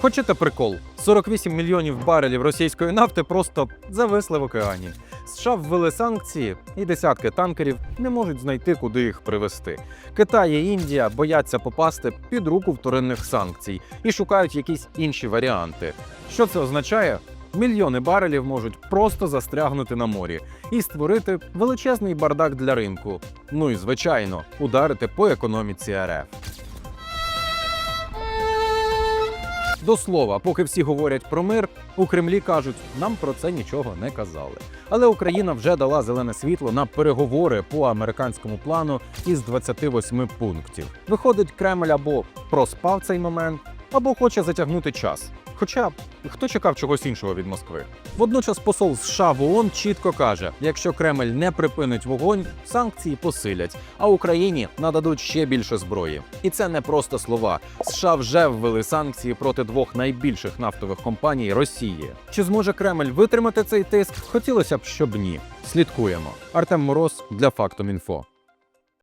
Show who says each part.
Speaker 1: Хочете прикол? 48 мільйонів барелів російської нафти просто зависли в океані. США ввели санкції, і десятки танкерів не можуть знайти, куди їх привезти. Китай і Індія бояться попасти під руку вторинних санкцій і шукають якісь інші варіанти. Що це означає? Мільйони барелів можуть просто застрягнути на морі і створити величезний бардак для ринку. Ну і звичайно, ударити по економіці РФ. До слова, поки всі говорять про мир, у Кремлі кажуть, нам про це нічого не казали. Але Україна вже дала зелене світло на переговори по американському плану із 28 пунктів. Виходить, Кремль або проспав цей момент, або хоче затягнути час. Хоча хто чекав чогось іншого від Москви? Водночас посол США в ООН чітко каже: якщо Кремль не припинить вогонь, санкції посилять, а Україні нададуть ще більше зброї. І це не просто слова. США вже ввели санкції проти двох найбільших нафтових компаній Росії. Чи зможе Кремль витримати цей тиск? Хотілося б, щоб ні. Слідкуємо. Артем Мороз для Фактом Інфо.